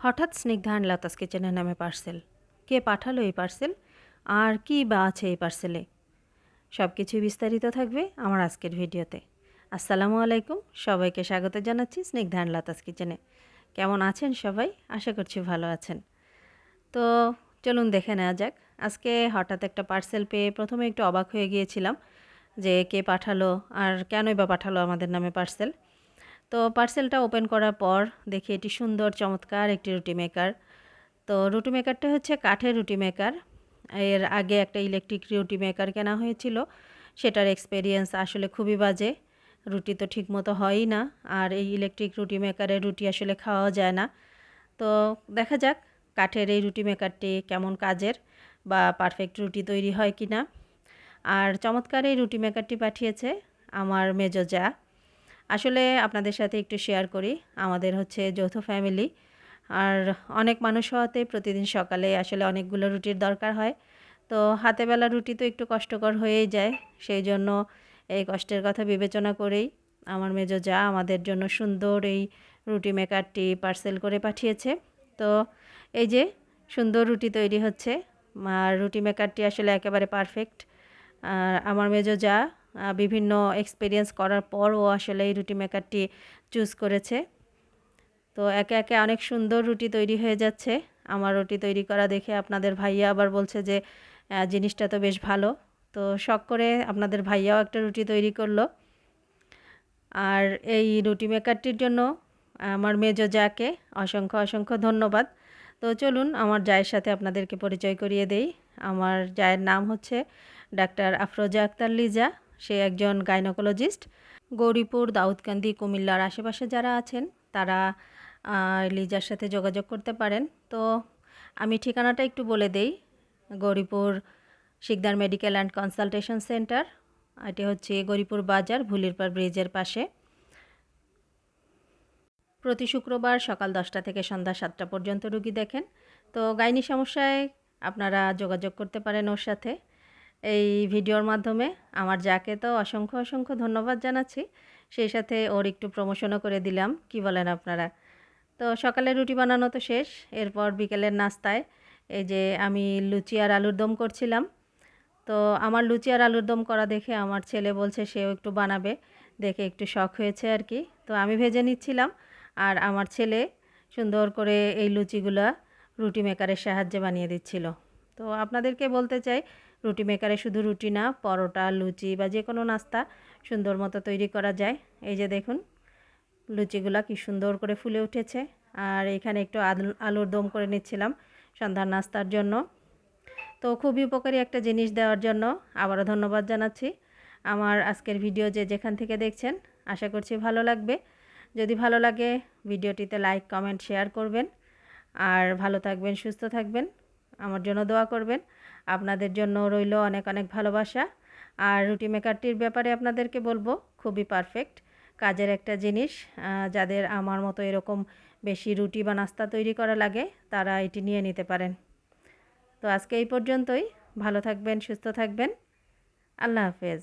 হঠাৎ স্নিগ্ধা আনলা তাস কিচেনের নামে পার্সেল। কে পাঠালো এই পার্সেল? আর কি বা আছে এই পার্সেলে? সব কিছুই বিস্তারিত থাকবে আমার আজকের ভিডিওতে। আসসালামু আলাইকুম, সবাইকে স্বাগত জানাচ্ছি স্নিগ্ধা আনলা তাস কিচেনে। কেমন আছেন সবাই? আশা করছি ভালো আছেন। তো চলুন দেখে নেওয়া যাক। আজকে হঠাৎ একটা পার্সেল পেয়ে প্রথমে একটু অবাক হয়ে গিয়েছিলাম যে কে পাঠালো আর কেনই বা পাঠালো আমাদের নামে পার্সেল। তো পার্সেলটা ওপেন করার পর দেখি এটি সুন্দর, চমৎকার একটি রুটি মেকার তো রুটি মেকারটা হচ্ছে কাঠের রুটি মেকার এর আগে একটা ইলেকট্রিক রুটি মেকার কেনা হয়েছিল। সেটার এক্সপেরিয়েন্স আসলে খুবই বাজে। রুটি তো ঠিকমতো হয়ই না, আর এই ইলেকট্রিক রুটি মেকারের রুটি আসলে খাওয়া যায় না। তো দেখা যাক কাঠের এই রুটি মেকারটি কেমন কাজের বা পারফেক্ট রুটি তৈরি হয় কি না আর চমৎকার এই রুটি মেকারটি পাঠিয়েছে আমার মেজো যা। আসলে আপনাদের সাথে একটু শেয়ার করি। আমাদের হচ্ছে যৌথ ফ্যামিলি আর অনেক মানুষ হওয়াতে প্রতিদিন সকালে আসলে অনেকগুলো রুটির দরকার হয়। তো হাতে বেলা রুটি তো একটু কষ্টকর হয়েই যায়। সেই জন্য এই কষ্টের কথা বিবেচনা করেই আমার মেজো যা আমাদের জন্য সুন্দর এই রুটি মেকারটি পার্সেল করে পাঠিয়েছে। তো এই যে সুন্দর রুটি তৈরি হচ্ছে। আর রুটি মেকারটি আসলে একেবারে পারফেক্ট আর আমার মেজো যা বিভিন্ন এক্সপিরিয়েন্স করার পর ও আসলে এই রুটি মেকারটি চুজ করেছে। তো একে একে অনেক সুন্দর রুটি তৈরি হয়ে যাচ্ছে। আমার রুটি তৈরি করা দেখে আপনাদের ভাইয়া আবার বলছে যে জিনিসটা তো বেশ ভালো। তো শখ করে আপনাদের ভাইয়াও একটা রুটি তৈরি করল। আর এই রুটি মেকারটির জন্য আমার মেজো যাকে অসংখ্য অসংখ্য ধন্যবাদ। তো চলুন, আমার জায়ের সাথে আপনাদেরকে পরিচয় করিয়ে দেই। আমার জায়ের নাম হচ্ছে ডাক্তার আফরোজা আক্তার লিজা। সে একজন গাইনোকোলজিস্ট। গৌরীপুর, দাউদকান্দি, কুমিল্লার আশেপাশে যারা আছেন, তারা লিজার সাথে যোগাযোগ করতে পারেন। তো আমি ঠিকানাটা একটু বলে দেই। Gouripur Shikdar medical and consultation centre. এটি হচ্ছে গৌরীপুর বাজার, ভুলিরপাড় ব্রিজের পাশে। প্রতি শুক্রবার সকাল দশটা থেকে সন্ধ্যা সাতটা পর্যন্ত রুগী দেখেন। তো গাইনি সমস্যায় আপনারা যোগাযোগ করতে পারেন ওর সাথে। এই ভিডিওর মাধ্যমে আমার যাকে তো অসংখ্য অসংখ্য ধন্যবাদ জানাচ্ছি, সেই সাথে ওর একটু প্রমোশনও করে দিলাম, কি বলেন আপনারা? তো সকালে রুটি বানানো তো শেষ, এরপর বিকেলের নাস্তায় এই যে আমি লুচি আর আলুর দম করছিলাম। তো আমার লুচি আর আলুর দম করা দেখে আমার ছেলে বলছে সেও একটু বানাবে, দেখে একটু শখ হয়েছে আর কি। তো আমি ভেজে নিচ্ছিলাম, আর আমার ছেলে সুন্দর করে এই লুচিগুলো রুটি মেকারের সাহায্যে বানিয়ে দিচ্ছিল। তো আপনাদেরকে বলতে চাই রুটি মেকারে শুধু রুটি না, পরোটা, লুচি বা যে কোনো নাস্তা সুন্দর মতো তৈরি করা যায়। এই যে দেখুন, লুচিগুলা কি সুন্দর করে ফুলে উঠেছে। আর এখানে একটু আলুর দম করে নিচ্ছিলাম সন্ধ্যার নাস্তার জন্য। তো খুবই উপকারী একটা জিনিস দেওয়ার জন্য আবারও ধন্যবাদ জানাচ্ছি। আমার আজকের ভিডিও যে যেখান থেকে দেখছেন, আশা করছি ভালো লাগবে। যদি ভালো লাগে, ভিডিওটিতে লাইক, কমেন্ট, শেয়ার করবেন। আর ভালো থাকবেন, সুস্থ থাকবেন। আমার জন্য দোয়া করবেন। আপনাদের জন্য রইল অনেক অনেক ভালোবাসা। আর রুটি মেকারটির ব্যাপারে আপনাদেরকে বলব, খুবই পারফেক্ট। কাজের একটা জিনিস যাদের আমার মতো এরকম বেশি রুটি বা নাস্তা তৈরি করা লাগে, তারা এটি নিয়ে নিতে পারেন। তো আজকে এই পর্যন্তই। ভালো থাকবেন, সুস্থ থাকবেন। আল্লাহ হাফেজ।